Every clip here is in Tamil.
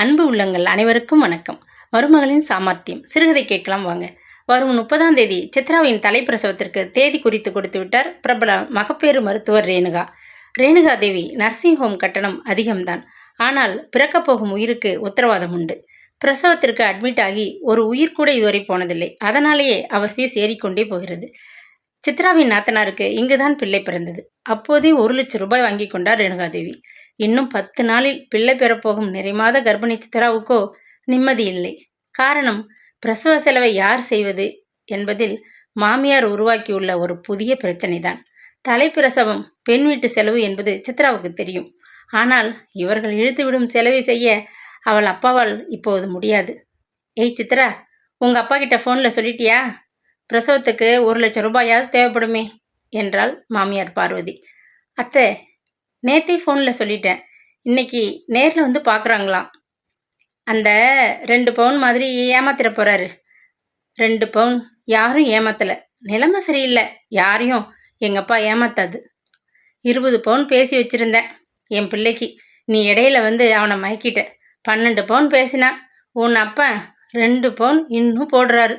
அன்பு உள்ளங்கள் அனைவருக்கும் வணக்கம். மருமகளின் சாமர்த்தியம். சிறுகதை கேட்கலாம் வாங்க. வரும் முப்பதாம் தேதி சித்ராவின் தலைப்பிரசவத்திற்கு தேதி குறித்து கொடுத்து விட்டார் பிரபல மகப்பேறு மருத்துவர் ரேணுகா. ரேணுகா தேவி நர்சிங் ஹோம் கட்டணம் அதிகம்தான். ஆனால் பிறக்கப் போகும் உயிருக்கு உத்தரவாதம் உண்டு. பிரசவத்திற்கு அட்மிட் ஆகி ஒரு உயிர் கூட இதுவரை போனதில்லை. அதனாலேயே அவர் ஃபீஸ் ஏறிக்கொண்டே போகிறது. சித்ராவின் நாத்தனாருக்கு இங்குதான் பிள்ளை பிறந்தது. அப்போதே ஒரு லட்சம் ரூபாய் வாங்கி கொண்டார் ரேணுகாதேவி இன்னும் பத்து நாளில் பிள்ளை பெறப்போகும் நிறைமாத கர்ப்பிணி சித்ராவுக்கோ நிம்மதி இல்லை. காரணம் பிரசவ செலவை யார் செய்வது என்பதில் மாமியார் உருவாக்கியுள்ள ஒரு புதிய பிரச்சனைதான். தலைப்பிரசவம் பெண் வீட்டு செலவு என்பது சித்ராவுக்கு தெரியும். ஆனால் இவர்கள் இழுத்துவிடும் செலவை செய்ய அவள் அப்பாவால் இப்போது முடியாது. ஏய் சித்ரா உங்க அப்பா கிட்ட ஃபோனில் சொல்லிட்டியா? பிரசவத்துக்கு ஒரு லட்சம் ரூபாயாவது தேவைப்படுமே என்றாள் மாமியார் பார்வதி. அத்தை நேற்றே ஃபோனில் சொல்லிட்டேன். இன்னைக்கு நேரில் வந்து பார்க்குறாங்களாம் அந்த ரெண்டு பவுன் மாதிரி ஏமாத்திர போகிறாரு ரெண்டு பவுன் யாரும் ஏமாத்தலை. நிலைமை சரியில்லை. யாரையும் எங்கள் அப்பா ஏமாத்தாது. இருபது பவுன் பேசி வச்சுருந்தேன். என் பிள்ளைக்கு நீ இடையில வந்து அவனை மயக்கிட்ட. பன்னெண்டு பவுன் பேசினான் உன் அப்பன் ரெண்டு பவுன் இன்னும் போடுறாரு.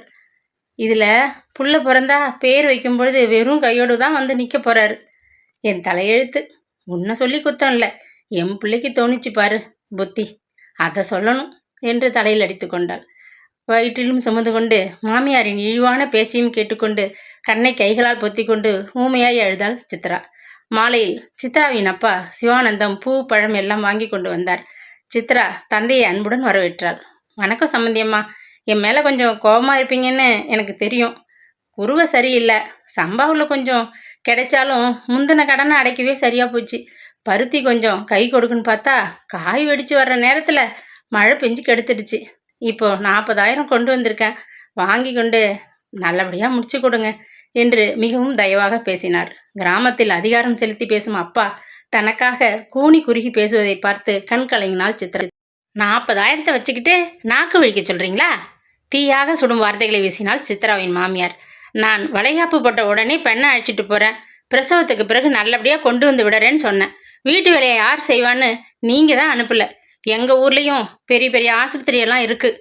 இதில் புள்ள பிறந்தா பேர் வைக்கும் பொழுது வெறும் கையோடு தான் வந்து நிற்க போகிறாரு என் தலையெழுத்து. உன்னை சொல்லி குத்தம் இல்லை என் பிள்ளைக்கு தோணிச்சு பாரு புத்தி. அதை சொல்லணும் என்று தலையில் அடித்து கொண்டாள். வயிற்றிலும் சுமந்து கொண்டு மாமியாரின் இழிவான பேச்சையும் கேட்டுக்கொண்டு கண்ணை கைகளால் பொத்தி கொண்டு ஊமையாய் அழுதாள் சித்ரா. மாலையில் சித்ராவின் அப்பா சிவானந்தம் பூ பழம் எல்லாம் வாங்கி கொண்டு வந்தார். சித்ரா தந்தையை அன்புடன் வரவேற்றாள். வணக்கம் சம்பந்தியம்மா. என் மேலே கொஞ்சம் கோபமாக இருப்பீங்கன்னு எனக்கு தெரியும். குருவை சரியில்லை. சம்பாவில் கொஞ்சம் கிடைச்சாலும் முந்தின கடனை அடைக்கவே சரியாக போச்சு. பருத்தி கொஞ்சம் கை கொடுக்குன்னு பார்த்தா காய் வெடிச்சு வர்ற நேரத்தில் மழை பெஞ்சு கெடுத்துடுச்சு. இப்போ நாற்பதாயிரம் கொண்டு வந்திருக்கேன். வாங்கி கொண்டு நல்லபடியாக முடிச்சு கொடுங்க என்று மிகவும் தயவாக பேசினார். கிராமத்தில் அதிகாரம் செலுத்தி பேசும் அப்பா தனக்காக கூனி குறுகி பேசுவதை பார்த்து கண் கலங்கினால் சித்திர நாற்பதாயிரத்தை வச்சுக்கிட்டு நாக்கு விழிக்க சொல்றீங்களா? தீயாக சுடும் வார்த்தைகளை வீசினால் சித்ராவின் மாமியார் நான் வளைகாப்பு போட்ட உடனே பெண்ணை அழைச்சிட்டு போகிறேன் பிரசவத்துக்கு பிறகு நல்லபடியாக கொண்டு வந்து விடுறேன்னு சொன்னேன். வீட்டு வேலையை யார் செய்வான்னு நீங்கள் தான் அனுப்பல. எங்கள் ஊர்லேயும் பெரிய பெரிய ஆஸ்பத்திரி எல்லாம் இருக்குது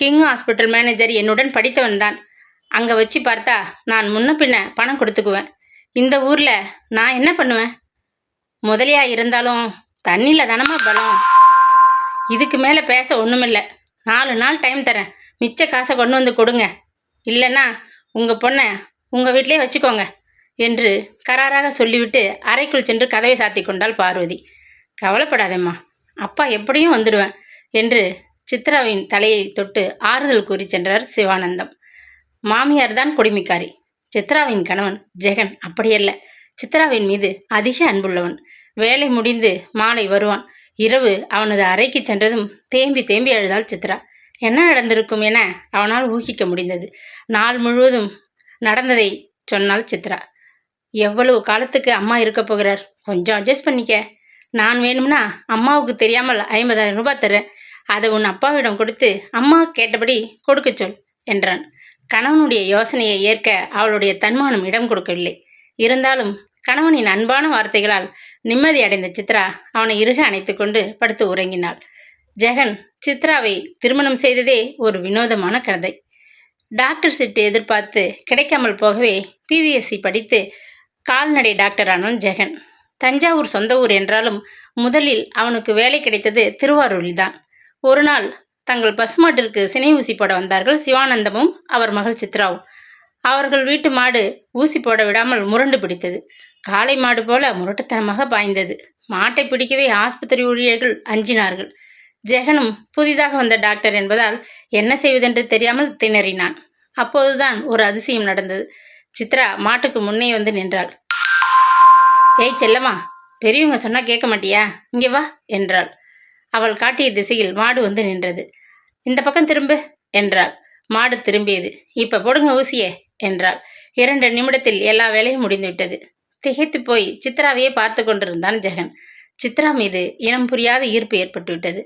கிங் ஹாஸ்பிட்டல் மேனேஜர் என்னுடன் படித்தவன் தான். அங்கே வச்சு பார்த்தா நான் முன்ன பின்ன பணம் கொடுத்துக்குவேன். இந்த ஊரில் நான் என்ன பண்ணுவேன்? முதலியா இருந்தாலும் தண்ணியில் தானமா பலம். இதுக்கு மேலே பேச ஒன்றுமில்ல நாலு நாள் டைம் தரேன். மிச்ச காசை கொண்டு வந்து கொடுங்க. இல்லைன்னா உங்கள் பொண்ணை உங்கள் வீட்டிலே வச்சுக்கோங்க என்று கராராக சொல்லிவிட்டு அறைக்குள் சென்று கதவை சாத்தி கொண்டாள் பார்வதி. கவலைப்படாதேம்மா அப்பா எப்படியும் வந்துடுவேன் என்று சித்ராவின் தலையை தொட்டு ஆறுதல் கூறி சென்றார் சிவானந்தம். மாமியார் தான் குடிமிக்காரி. சித்ராவின் கணவன் ஜெகன் அப்படியல்ல. சித்ராவின் மீது அதிக அன்புள்ளவன். வேலை முடிந்து மாலை வருவான். இரவு அவனது அறைக்கு சென்றதும் தேம்பி தேம்பி அழுதாள் சித்ரா. என்ன நடந்திருக்கும் என அவனால் ஊகிக்க முடிந்தது. நாள் முழுவதும் நடந்ததை சொன்னாள் சித்ரா. எவ்வளவு காலத்துக்கு அம்மா இருக்க போகிறார்? கொஞ்சம் அட்ஜஸ்ட் பண்ணிக்க. நான் வேணும்னா அம்மாவுக்கு தெரியாமல் ஐம்பதாயிரம் ரூபாய் தரேன். அதை உன் அப்பாவிடம் கொடுத்து அம்மா கேட்டபடி கொடுக்க சொல் என்றான். கணவனுடைய யோசனையை ஏற்க அவளுடைய தன்மானம் இடம் கொடுக்கவில்லை. இருந்தாலும் கணவனின் அன்பான வார்த்தைகளால் நிம்மதி அடைந்த சித்ரா அவனை இறுக அணைத்துக்கொண்டு படுத்து உறங்கினாள். ஜெகன் சித்ராவை திருமணம் செய்ததே ஒரு வினோதமான கதை. டாக்டர் சீட்டு எதிர்பார்த்து கிடைக்காமல் போகவே பிவிஎஸ்சி படித்து கால்நடை டாக்டரானான் ஜெகன். தஞ்சாவூர் சொந்த ஊர் என்றாலும் முதலில் அவனுக்கு வேலை கிடைத்தது திருவாரூரில்தான். ஒரு நாள் தங்கள் பசுமாட்டிற்கு சினை ஊசி போட வந்தார்கள் சிவானந்தமும் அவர் மகள் சித்ராவும். அவர்கள் வீட்டு மாடு ஊசி போட விடாமல் முரண்டு பிடித்தது. காளை மாடு போல முரட்டுத்தனமாக பாய்ந்தது. மாட்டை பிடிக்கவே ஆஸ்பத்திரி ஊழியர்கள் அஞ்சினார்கள். ஜெகனும் புதிதாக வந்த டாக்டர் என்பதால் என்ன செய்வதென்று தெரியாமல் திணறினான். அப்போதுதான் ஒரு அதிசயம் நடந்தது. சித்ரா மாட்டுக்கு முன்னே வந்து நின்றாள். ஏய் செல்லம்மா பெரியவங்க சொன்னா கேட்க மாட்டியா? இங்கே வா என்றாள். அவள் காட்டிய திசையில் மாடு வந்து நின்றது. இந்த பக்கம் திரும்பு என்றாள். மாடு திரும்பியது. இப்ப போடுங்க ஊசியே என்றாள். இரண்டு நிமிடத்தில் எல்லா வேலையும் முடிந்துவிட்டது. திகைத்து போய் சித்ராவையே பார்த்து கொண்டிருந்தான் ஜெகன். சித்ரா மீது இனம் புரியாத ஈர்ப்பு ஏற்பட்டுவிட்டது.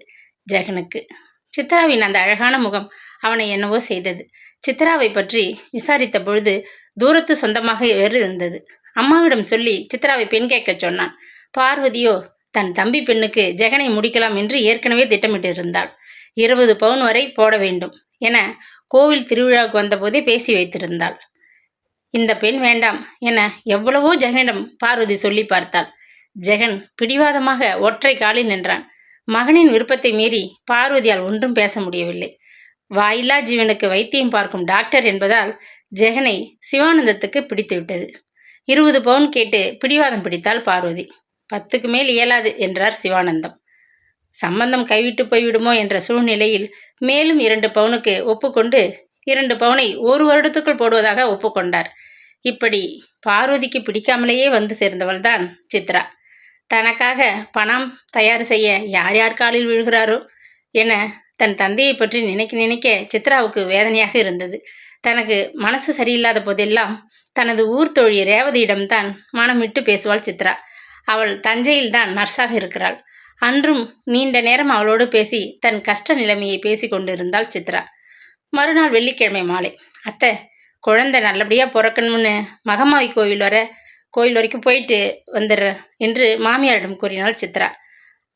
ஜெகனுக்கு. சித்ராவின் அந்த அழகான முகம் அவனை என்னவோ செய்தது. சித்ராவை பற்றி விசாரித்த பொழுது தூரத்து சொந்தமாக வேறு இருந்தது. அம்மாவிடம் சொல்லி சித்ராவை பெண் கேட்கச் சொன்னான். பார்வதியோ தன் தம்பி பெண்ணுக்கு ஜெகனை முடிக்கலாம் என்று ஏற்கனவே திட்டமிட்டிருந்தாள். இருபது பவுன் வரை போட வேண்டும் என கோவில் திருவிழாவுக்கு வந்தபோதே பேசி வைத்திருந்தாள். இந்த பெண் வேண்டாம் என எவ்வளவோ ஜெகனிடம் பார்வதி சொல்லி பார்த்தாள். ஜெகன் பிடிவாதமாக ஒற்றை காலில் நின்றான். மகனின் விருப்பத்தை மீறி பார்வதியால் ஒன்றும் பேச முடியவில்லை. வாயில்லா ஜீவனுக்கு வைத்தியம் பார்க்கும் டாக்டர் என்பதால் ஜெகனை சிவானந்தத்துக்கு பிடித்துவிட்டது இருபது பவுன் கேட்டு பிடிவாதம் பிடித்தாள் பார்வதி. பத்துக்கு மேல் இயலாது என்றார் சிவானந்தம். சம்பந்தம் கைவிட்டு போய்விடுமோ என்ற சூழ்நிலையில் மேலும் இரண்டு பவுனுக்கு ஒப்புக்கொண்டு இரண்டு பவுனை ஒரு வருடத்துக்குள் போடுவதாக ஒப்புக்கொண்டார். இப்படி பார்வதிக்கு பிடிக்காமலேயே வந்து சேர்ந்தவள்தான் சித்ரா. தனக்காக பணம் தயார் செய்ய யார் யார் காலில் விழுகிறாரோ என தன் தந்தையை பற்றி நினைக்க நினைக்க சித்ராவுக்கு வேதனையாக இருந்தது. தனக்கு மனசு சரியில்லாத போதெல்லாம் தனது ஊர் தோழி ரேவதியிடம்தான் மனம் விட்டு பேசுவாள் சித்ரா. அவள் தஞ்சையில் தான் நர்ஸாக இருக்கிறாள். அன்றும் நீண்ட நேரம் அவளோடு பேசி தன் கஷ்ட நிலைமையை பேசி கொண்டிருந்தாள் சித்ரா. மறுநாள் வெள்ளிக்கிழமை மாலை. அத்தை குழந்தை நல்லபடியாக பிறக்கணும்னு மகமாய் கோவில் வர கோயில் வரைக்கும் போயிட்டு வந்துடுறேன் என்று மாமியாரிடம் கூறினாள் சித்ரா.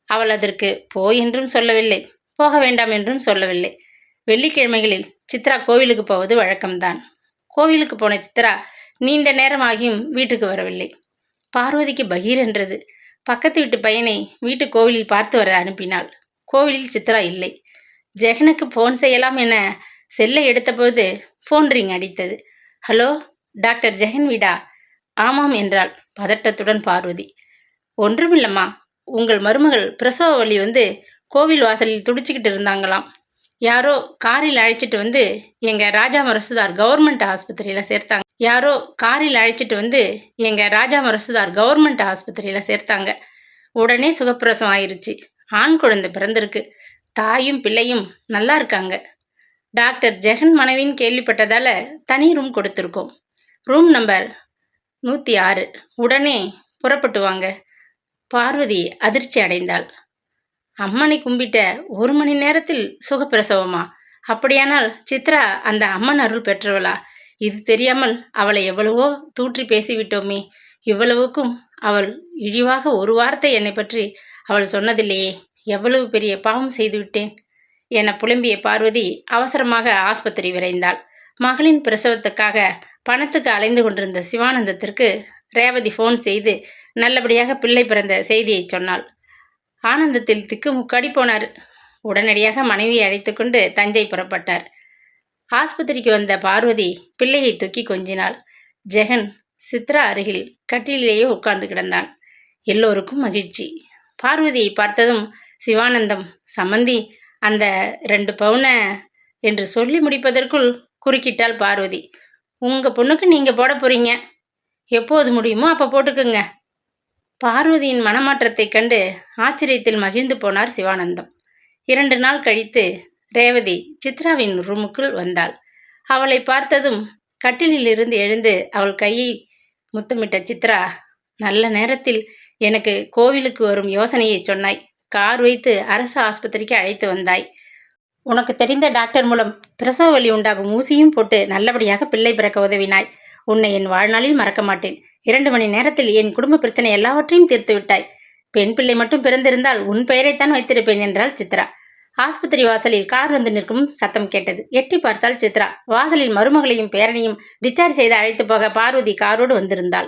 அவள் அதற்கு போய் என்றும் சொல்லவில்லை போக வேண்டாம் என்றும் சொல்லவில்லை. வெள்ளிக்கிழமைகளில் சித்ரா கோவிலுக்கு போவது வழக்கம்தான். கோவிலுக்கு போன சித்ரா நீண்ட நேரமாகியும் வீட்டுக்கு வரவில்லை. பார்வதிக்கு பகீர் என்றது. பக்கத்து வீட்டு பையனை வீட்டு கோவிலில் பார்த்து வர அனுப்பினாள். கோவிலில் சித்ரா இல்லை. ஜெகனுக்கு ஃபோன் செய்யலாம் என செல்லை எடுத்தபோது ஃபோன் ரிங் அடித்தது. ஹலோ டாக்டர் ஜெகன் வீடா ஆமாம் என்றாள் பதட்டத்துடன் பார்வதி. ஒன்றுமில்லம்மா உங்கள் மருமகள் பிரசவ வலி வந்து கோவில் வாசலில் துடிச்சுக்கிட்டு இருந்தாங்களாம். யாரோ காரில் அழைச்சிட்டு வந்து எங்கள் ராஜா மரசுதார் கவர்மெண்ட் ஆஸ்பத்திரியில் சேர்த்தாங்க. யாரோ காரில் அழைச்சிட்டு வந்து எங்கள் ராஜா மரசுதார் கவர்மெண்ட் ஆஸ்பத்திரியில் சேர்த்தாங்க. உடனே சுகப்பிரசவம் ஆயிருச்சு. ஆண் குழந்தை பிறந்திருக்கு. தாயும் பிள்ளையும் நல்லா இருக்காங்க. டாக்டர் ஜெகன் மனைவின்னு கேள்விப்பட்டதால தனி ரூம் கொடுத்துருக்கோம். ரூம் நம்பர் நூற்றி ஆறு உடனே புறப்பட்டு வாங்க. பார்வதி அதிர்ச்சி அடைந்தாள். அம்மனை கும்பிட்ட ஒரு மணி நேரத்தில் சுகப்பிரசவமா? அப்படியானால் சித்ரா அந்த அம்மன் அருள் பெற்றவளா? இது தெரியாமல் அவளை எவ்வளவோ தூற்றி பேசிவிட்டோமே. இவ்வளவுக்கும் அவள் இழிவாக ஒரு வார்த்தை என்னை பற்றி அவள் சொன்னதில்லையே. எவ்வளவு பெரிய பாவம் செய்துவிட்டேன். என புலம்பிய பார்வதி அவசரமாக ஆஸ்பத்திரி விரைந்தாள். மகளின் பிரசவத்துக்காக பணத்துக்கு அலைந்து கொண்டிருந்த சிவானந்தத்திற்கு ரேவதி ஃபோன் செய்து நல்லபடியாக பிள்ளை பிறந்த செய்தியை சொன்னாள். ஆனந்தத்தில் திக்குமுக்காடி போனார். உடனடியாக மனைவியை அழைத்து கொண்டு தஞ்சை புறப்பட்டார். ஆஸ்பத்திரிக்கு வந்த பார்வதி பிள்ளையை தூக்கி கொஞ்சினாள். ஜெகன் சித்ரா அருகில் கட்டிலேயே உட்கார்ந்து கிடந்தான். எல்லோருக்கும் மகிழ்ச்சி. பார்வதியை பார்த்ததும் சிவானந்தம் சம்மந்தி அந்த ரெண்டு பவுனை என்று சொல்லி முடிப்பதற்குள் குறுக்கிட்டாள் பார்வதி. உங்கள் பொண்ணுக்கு நீங்கள் போட போகிறீங்க எப்போது முடியுமோ அப்போ போட்டுக்குங்க. பார்வதியின் மனமாற்றத்தைக் கண்டு ஆச்சரியத்தில் மகிழ்ந்து போனார் சிவானந்தம். இரண்டு நாள் கழித்து ரேவதி சித்ராவின் ரூமுக்குள் வந்தாள். அவளை பார்த்ததும் கட்டிலிலிருந்து எழுந்து அவள் கையை முத்தமிட்ட சித்ரா நல்ல நேரத்தில் எனக்கு கோவிலுக்கு வரும் யோசனையை சொன்னாய். கார் வைத்து அரசு ஆஸ்பத்திரிக்கு அழைத்து வந்தாய். உனக்கு தெரிந்த டாக்டர் மூலம் பிரசவ வலி உண்டாகும் ஊசியும் போட்டு நல்லபடியாக பிள்ளை பிறக்க உதவினாய். உன்னை என் வாழ்நாளில் மறக்க மாட்டேன். இரண்டு மணி நேரத்தில் என் குடும்ப பிரச்சனை எல்லாவற்றையும் தீர்த்து விட்டாய். பெண் பிள்ளை மட்டும் பிறந்திருந்தால் உன் பெயரைத்தான் வைத்திருப்பேன் என்றாள் சித்ரா. ஆஸ்பத்திரி வாசலில் கார் வந்து நிற்கும் சத்தம் கேட்டது. எட்டி பார்த்தால் சித்ரா. வாசலில் மருமகளையும் பேரனையும் டிஸ்சார்ஜ் செய்து அழைத்து போக பார்வதி காரோடு வந்திருந்தாள்.